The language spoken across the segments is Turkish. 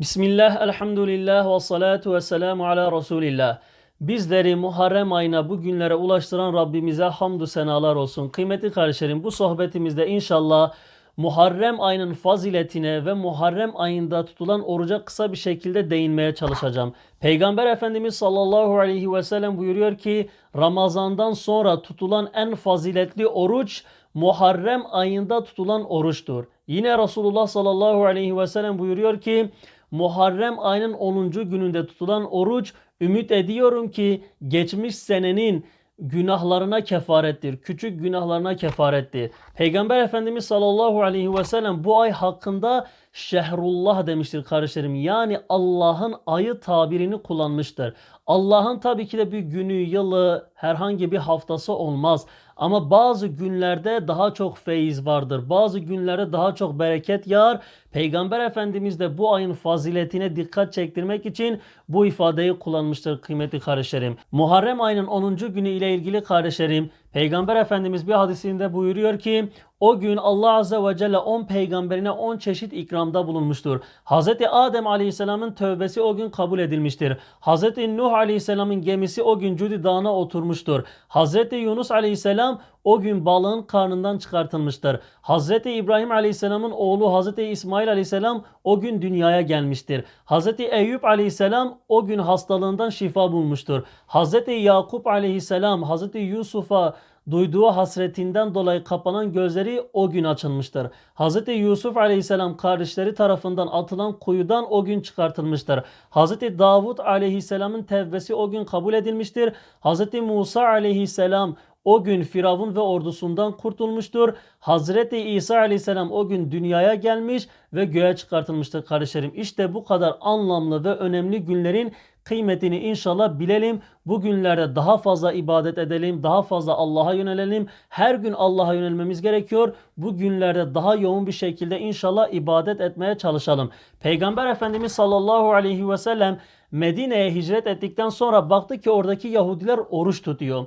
Bismillah, elhamdülillah ve salatu ve selamu ala Resulillah. Bizleri Muharrem ayına bu günlere ulaştıran Rabbimize hamdü senalar olsun. Kıymetli kardeşlerim bu sohbetimizde inşallah Muharrem ayının faziletine ve Muharrem ayında tutulan oruca kısa bir şekilde değinmeye çalışacağım. Peygamber Efendimiz sallallahu aleyhi ve sellem buyuruyor ki Ramazandan sonra tutulan en faziletli oruç Muharrem ayında tutulan oruçtur. Yine Resulullah sallallahu aleyhi ve sellem buyuruyor ki Muharrem ayının 10. gününde tutulan oruç ümit ediyorum ki geçmiş senenin günahlarına kefarettir. Küçük günahlarına kefarettir. Peygamber Efendimiz sallallahu aleyhi ve sellem bu ay hakkında şehrullah demiştir kardeşlerim. Yani Allah'ın ayı tabirini kullanmıştır. Allah'ın tabii ki de bir günü, yılı, herhangi bir haftası olmaz. Ama bazı günlerde daha çok feyiz vardır. Bazı günlerde daha çok bereket yağar. Peygamber Efendimiz de bu ayın faziletine dikkat çektirmek için bu ifadeyi kullanmıştır kıymetli kardeşlerim. Muharrem ayının 10. günü ile ilgili kardeşlerim Peygamber Efendimiz bir hadisinde buyuruyor ki o gün Allah Azze ve Celle 10 peygamberine 10 çeşit ikramda bulunmuştur. Hz. Adem Aleyhisselam'ın tövbesi o gün kabul edilmiştir. Hz. Nuh Aleyhisselam'ın gemisi o gün Cudi Dağı'na oturmuştur. Hz. Yunus Aleyhisselam o gün balığın karnından çıkartılmıştır. Hz. İbrahim Aleyhisselam'ın oğlu Hz. İsmail Aleyhisselam o gün dünyaya gelmiştir. Hz. Eyüp Aleyhisselam o gün hastalığından şifa bulmuştur. Hz. Yakup Aleyhisselam Hz. Yusuf'a duyduğu hasretinden dolayı kapanan gözleri o gün açılmıştır. Hz. Yusuf aleyhisselam kardeşleri tarafından atılan kuyudan o gün çıkartılmıştır. Hz. Davud aleyhisselamın tevbesi o gün kabul edilmiştir. Hz. Musa aleyhisselam o gün Firavun ve ordusundan kurtulmuştur. Hazreti İsa aleyhisselam o gün dünyaya gelmiş ve göğe çıkartılmıştır kardeşlerim. İşte bu kadar anlamlı ve önemli günlerin kıymetini inşallah bilelim. Bu günlerde daha fazla ibadet edelim, daha fazla Allah'a yönelelim. Her gün Allah'a yönelmemiz gerekiyor. Bu günlerde daha yoğun bir şekilde inşallah ibadet etmeye çalışalım. Peygamber Efendimiz sallallahu aleyhi ve sellem Medine'ye hicret ettikten sonra baktı ki oradaki Yahudiler oruç tutuyor.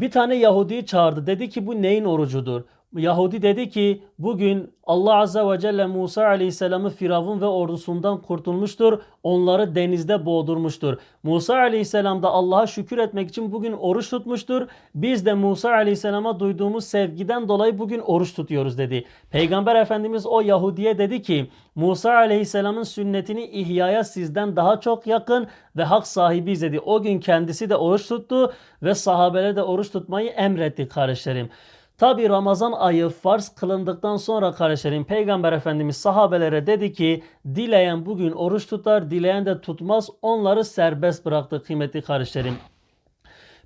Bir tane Yahudi'yi çağırdı. Dedi ki bu neyin orucudur? Yahudi dedi ki bugün Allah Azze ve Celle Musa Aleyhisselam'ı Firavun ve ordusundan kurtulmuştur. Onları denizde boğdurmuştur. Musa Aleyhisselam da Allah'a şükür etmek için bugün oruç tutmuştur. Biz de Musa Aleyhisselam'a duyduğumuz sevgiden dolayı bugün oruç tutuyoruz dedi. Peygamber Efendimiz o Yahudi'ye dedi ki Musa Aleyhisselam'ın sünnetini ihyaya sizden daha çok yakın ve hak sahibiyiz dedi. O gün kendisi de oruç tuttu ve sahabelere de oruç tutmayı emretti kardeşlerim. Tabi Ramazan ayı farz kılındıktan sonra kardeşlerim Peygamber Efendimiz sahabelere dedi ki dileyen bugün oruç tutar dileyen de tutmaz onları serbest bıraktı kıymetli kardeşlerim.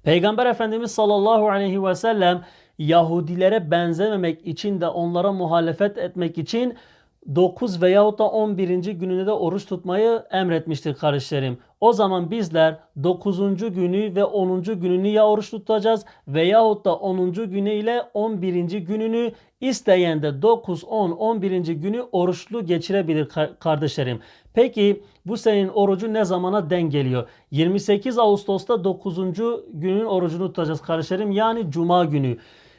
Peygamber Efendimiz sallallahu aleyhi ve sellem Yahudilere benzememek için de onlara muhalefet etmek için 9 veyahut da 11. gününde de oruç tutmayı emretmiştir kardeşlerim. O zaman bizler 9. günü ve 10. gününü ya oruç tutacağız veyahut da 10. günü ile 11. gününü isteyen de 9, 10, 11. günü oruçlu geçirebilir kardeşlerim. Peki bu senin orucu ne zamana denk geliyor? 28 Ağustos'ta 9. günün orucunu tutacağız kardeşlerim. Yani cuma günü.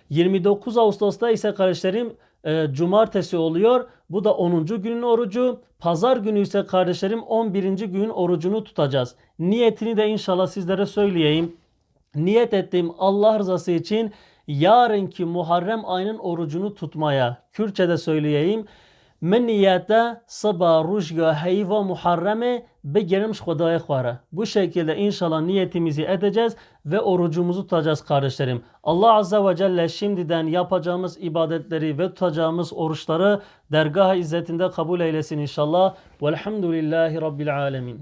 29 Ağustos'ta ise kardeşlerim e, cumartesi oluyor. Bu da 10. günün orucu. Pazar günü ise kardeşlerim 11. günün orucunu tutacağız. Niyetini de inşallah sizlere söyleyeyim. Niyet ettiğim Allah rızası için yarınki Muharrem ayının orucunu tutmaya. Kürtçe'de söyleyeyim. من نیته sabah rujga heyva muharreme begerim Xudaya khara. Bu şekilde inşallah niyetimizi edeceğiz ve orucumuzu tutacağız kardeşlerim. Allah Azze ve Celle şimdiden yapacağımız ibadetleri ve tutacağımız oruçları dergah izzetinde kabul eylesin inşallah. Velhamdülillahi Rabbil Alemin.